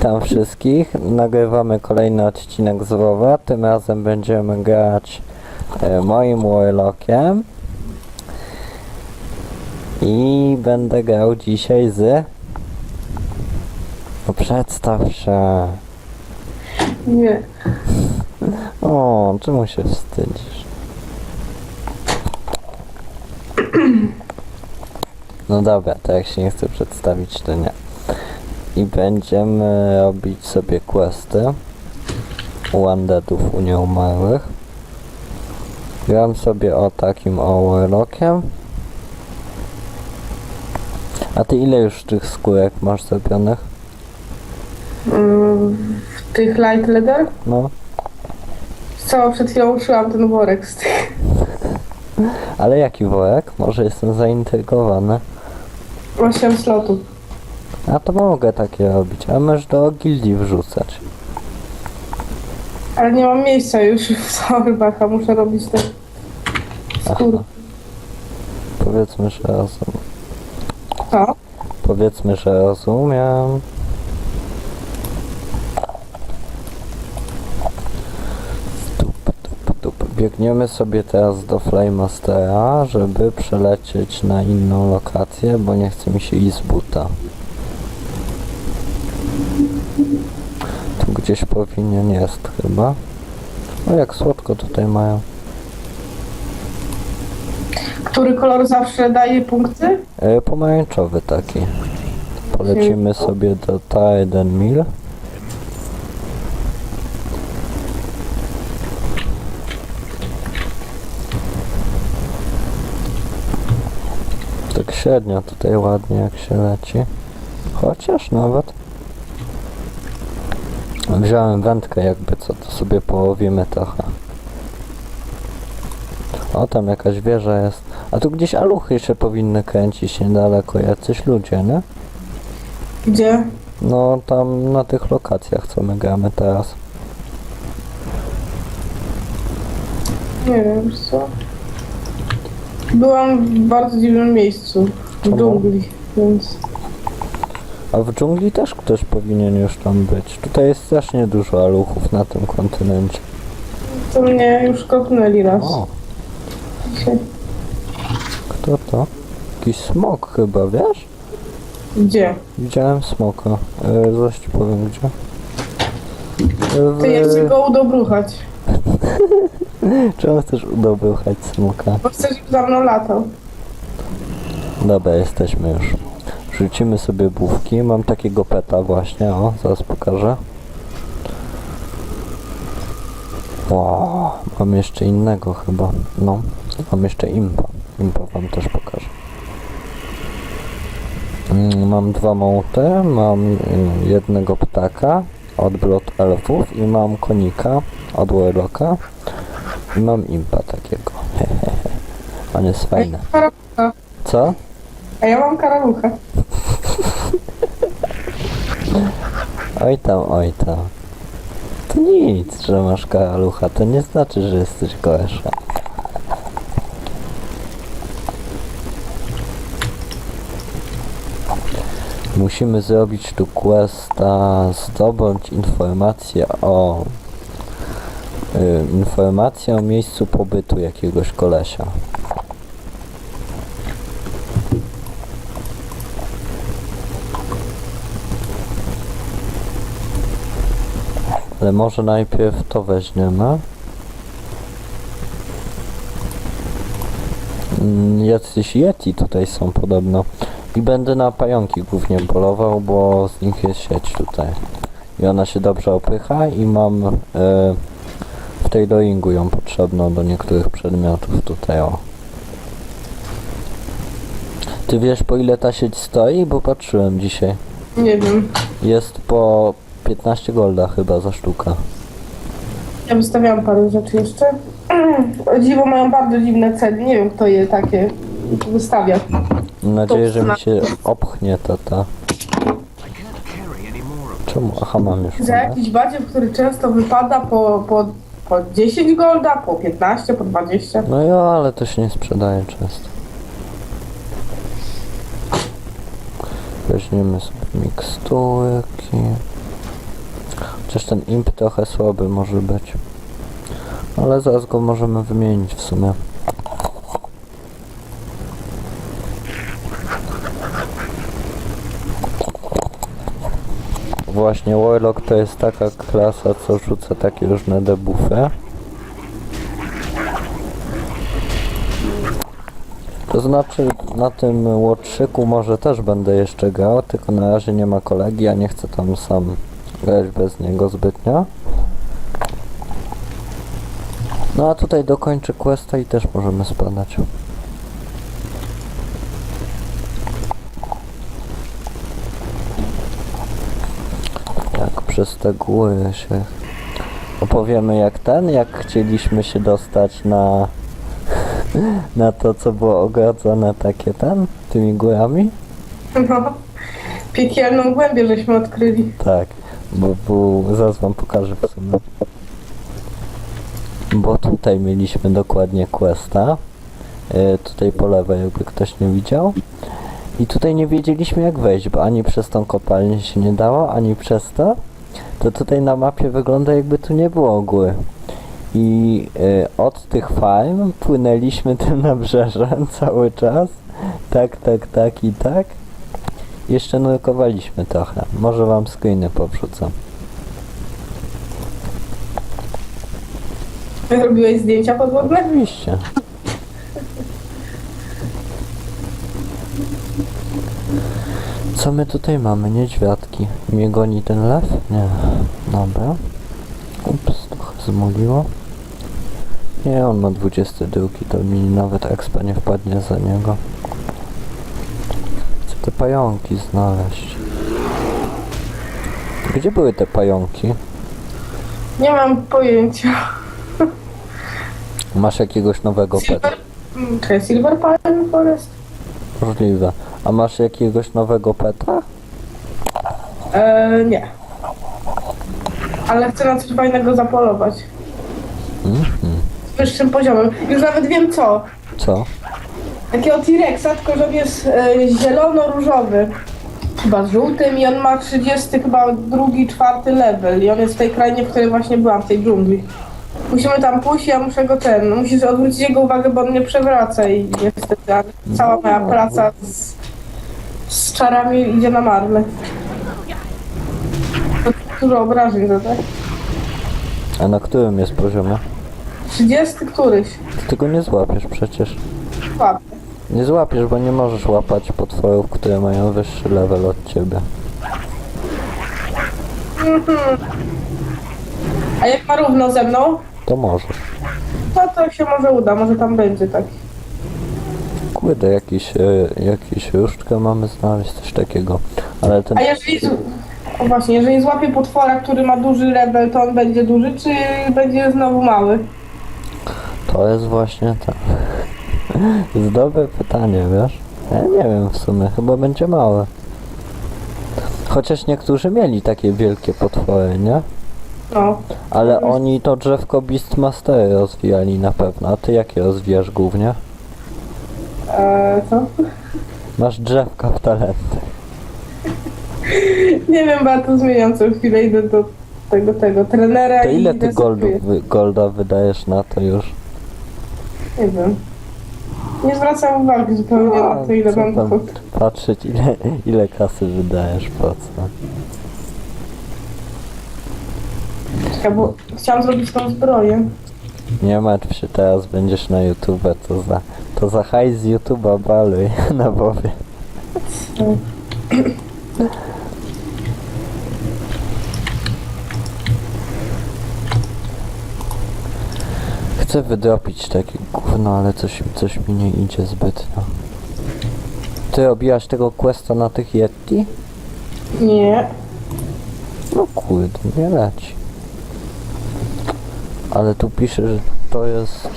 Witam wszystkich. Nagrywamy kolejny odcinek z WoWa. Tym razem będziemy grać e, moim Warlockiem. I będę grał dzisiaj z... No przedstaw się. Nie. O, czemu się wstydzisz? No dobra, to jak się nie chce przedstawić, to nie. I będziemy robić sobie questy u undeadów, u nieumarłych. Gram sobie o takim o Warlockiem. A ty ile już tych skórek masz zrobionych? Mm, W tych light leather? No, Co, przed chwilą uszyłam ten worek z tych. ale jaki worek? Może jestem zaintrygowany. 8 slotów. A to mogę takie robić, a możesz do gildii wrzucać. Ale nie mam miejsca już w torbach, a muszę robić te skóry. Powiedzmy, że rozum. Co? Powiedzmy, że rozumiem. Tup, tup, tup. Biegniemy sobie teraz do Flamemastera, żeby przelecieć na inną lokację, bo nie chce mi się iść z buta. Tu gdzieś powinien jest chyba. O jak słodko tutaj mają. Który kolor zawsze daje punkty? E, pomarańczowy taki. Polecimy sobie do Taeden Mill. Tak średnio tutaj ładnie jak się leci. Chociaż nawet. Wziąłem wędkę jakby co, to sobie połowimy trochę. O, tam jakaś wieża jest. A tu gdzieś aluchy się powinny kręcić niedaleko, jacyś ludzie, nie? Gdzie? No, tam na tych lokacjach, co my gramy teraz. Nie wiem, co? Byłam w bardzo dziwnym miejscu. W Czemu? dżungli, więc... A w dżungli też ktoś powinien już tam być. Tutaj jest strasznie dużo aluchów na tym kontynencie. To mnie już kopnęli raz. O, Dzisiaj. kto to? Jakiś smok chyba, wiesz? Gdzie? Widziałem smoka. E, zaś ci powiem gdzie. E, Ty ja chcę go udobruchać. Czemu chcesz udobruchać smoka? Bo chcesz, żeby za mną latał. Dobra, jesteśmy już. Rzucimy sobie główki. Mam takiego peta właśnie, o, zaraz pokażę. Wow, mam jeszcze innego chyba. No, mam jeszcze impa. Impa wam też pokażę. Mm, Mam dwa mołty, mam y, jednego ptaka od Blood Elfów i mam konika od Warlocka i mam impa takiego. On jest fajny. Co? A ja mam karalucha. Oj tam, oj tam. To nic, że masz karalucha, to nie znaczy, że jesteś gorsza. Musimy zrobić tu questa, zdobądź informację o... Y, informację o miejscu pobytu jakiegoś kolesia. Ale może najpierw to weźmiemy. Mm, Jacyś Yeti tutaj są podobno. I będę na pająki głównie polował, bo z nich jest sieć tutaj. I ona się dobrze opycha i mam e, w tej doingu ją potrzebną do niektórych przedmiotów tutaj o. Ty wiesz po ile ta sieć stoi? Bo patrzyłem dzisiaj. Nie wiem. Jest po 15 golda chyba za sztukę. Ja wystawiałam parę rzeczy jeszcze. O dziwo mają bardzo dziwne ceny. Nie wiem kto je takie wystawia. Mam nadzieję, że mi się opchnie ta ta. Czemu? Aha, mam już. Za jakiś badziew, który często wypada po, po, po 10 golda, po 15, po 20. No ja, ale to się nie sprzedaje często. Weźmiemy sobie miksturyki. Chociaż ten imp trochę słaby może być. Ale zaraz go możemy wymienić w sumie. Właśnie Warlock to jest taka klasa, co rzuca takie różne debuffy. To znaczy na tym łotrzyku może też będę jeszcze grał, tylko na razie nie ma kolegi, ja nie chcę tam sam grać bez niego zbytnio. No a tutaj dokończę questa i też możemy spadać. Jak przez te góry się opowiemy jak ten, jak chcieliśmy się dostać na na to co było ogrodzone takie ten, tymi górami? No. Piekielną głębię żeśmy odkryli. Tak, bo był, zaraz wam pokażę w sumie. Bo tutaj mieliśmy dokładnie questa. E, tutaj po lewej, jakby ktoś nie widział. I tutaj nie wiedzieliśmy jak wejść, bo ani przez tą kopalnię się nie dało, ani przez to. To tutaj na mapie wygląda jakby tu nie było góry. I e, od tych farm płynęliśmy tym nabrzeżem cały czas. Tak, tak, tak i tak. Jeszcze nurkowaliśmy trochę. Może wam screeny powrzucam. Robiłeś zdjęcia podwodne? Oczywiście. Co my tutaj mamy? Niedźwiadki. Mnie goni ten lew? Nie. Dobra. Ups, trochę zmuliło. Nie, on ma 22, to mi nawet expa nie wpadnie za niego. Te pająki znaleźć. Gdzie były te pająki? Nie mam pojęcia. Masz jakiegoś nowego peta? Silver... Czy Silver Pine Forest? Możliwe. A masz jakiegoś nowego peta? Eee, nie. Ale chcę na coś fajnego zapolować. Mhm. Z wyższym poziomem. Już nawet wiem co. Co? Takiego T-Rexa, tylko że on jest e, zielono-różowy. Chyba z żółtym i on ma 30 chyba drugi, czwarty level. I on jest w tej krainie, w której właśnie byłam, w tej dżungli. Musimy tam pójść, ja muszę go ten, musisz odwrócić jego uwagę, bo on mnie przewraca i niestety a cała moja praca z, z czarami idzie na marne. To dużo obrażeń zadaje. A na którym jest poziomie? 30 któryś. Ty tego nie złapiesz przecież. Słaby. Nie złapiesz, bo nie możesz łapać potworów, które mają wyższy level od ciebie. A jak ma równo ze mną, To możesz. to to się może uda, może tam będzie taki. Kurde, jakiś, e, jakiś różdżkę mamy znaleźć, coś takiego. Ale ten... A jeżeli, z- o właśnie, jeżeli złapię potwora, który ma duży level, to on będzie duży, czy będzie znowu mały? To jest właśnie to. Jest dobre pytanie, wiesz? Ja nie wiem w sumie, chyba będzie małe. Chociaż niektórzy mieli takie wielkie potwory, nie? No. Ale oni to drzewko Beastmastery rozwijali na pewno. A ty jakie rozwijasz głównie? Eee, co? Masz drzewka w talenty. Nie wiem, bo ja to zmieniam co chwilę, idę do tego, tego trenera To i ile ty resetuję. goldów, wy- golda wydajesz na to już? Nie wiem. Nie zwracam uwagi zupełnie na to, ile mam tam. Patrzeć ile, ile kasy wydajesz, po co? Ja, bo chciałam zrobić tą zbroję. Nie martw się, teraz będziesz na YouTube, to za, to za hajs z YouTube'a baluj na bowie. Chcę wydropić takie gówno, ale coś, coś mi nie idzie zbytnio. Ty robiłaś tego questa na tych Yeti? Nie. No kurde, nie leci. Ale tu pisze, że to jest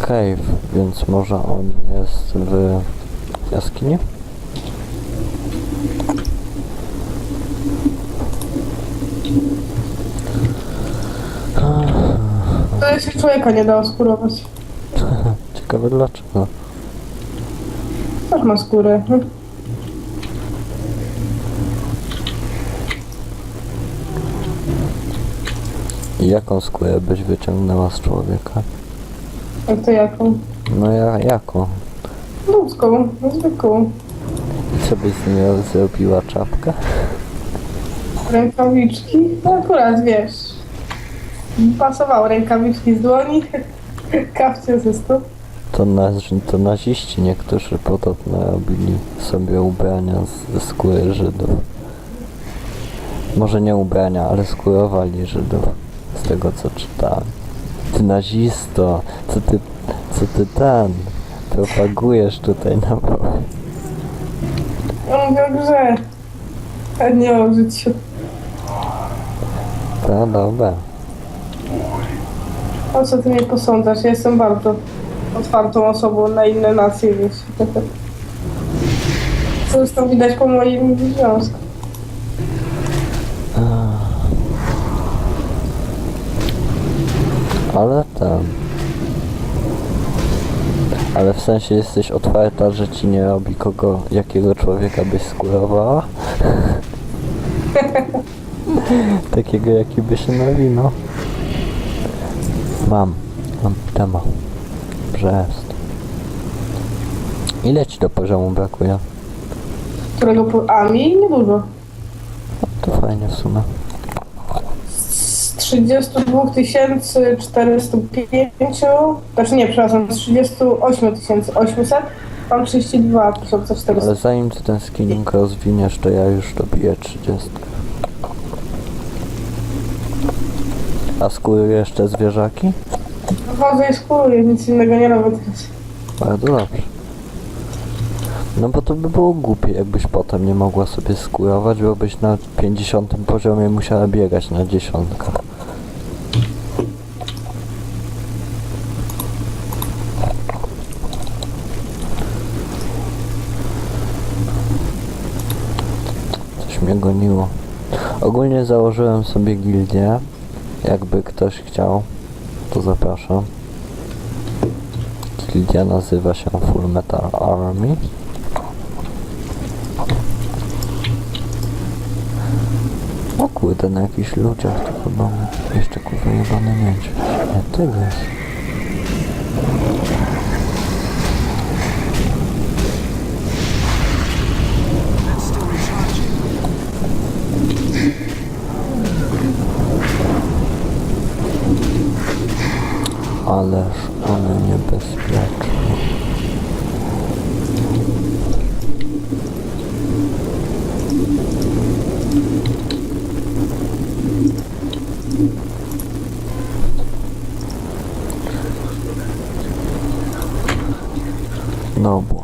cave, więc może on jest w jaskini? To się człowieka nie dało skurować. Ciekawe dlaczego. Tak ma skórę. Jaką skórę byś wyciągnęła z człowieka? Jak to jaką? No ja, jaką? Ludzką, zwykłą. I co byś z niej zrobiła czapkę? Rękawiczki. No akurat wiesz. Pasowały rękawiczki z dłoni. Kapcie ze stóp. To, naz, to naziści niektórzy podobno robili sobie ubrania z, ze skóry Żydów. Może nie ubrania, ale skórowali Żydów. Z tego co czytałem. Ty nazisto, co ty, co ty ten propagujesz tutaj na mapie? Ja mówię o grze. A nie o życiu. No dobra. O co ty mnie posądzasz? Ja jestem bardzo otwartą osobą na inne nacje, wiesz. Zresztą widać po moim związku. Ale ten. Ale w sensie jesteś otwarta, że ci nie robi kogo, jakiego człowieka byś skórowała? Takiego jaki by się nawinął. Mam. Mam temat. Że jest. Ile ci do poziomu brakuje? Którego po... A, mi niedużo. To fajnie w sumie. Z 32 405, znaczy nie, przepraszam, z 38 800 mam 32 400. Ale zanim ty ten skinning rozwiniesz, to ja już dobiję 30. A skóry jeszcze zwierzaki? Chodzę i skóruję, nic innego nie robię teraz. Bardzo dobrze. No bo to by było głupie, jakbyś potem nie mogła sobie skórować, bo byś na 50 poziomie musiała biegać na dziesiątkach. Coś mnie goniło. Ogólnie założyłem sobie gildię. Jakby ktoś chciał, to zapraszam. Gildia nazywa się Full Metal Army. O kurde, na jakichś ludziach to chyba jeszcze kurwa jebany miecz. Nie, tygrys. Ależ No bo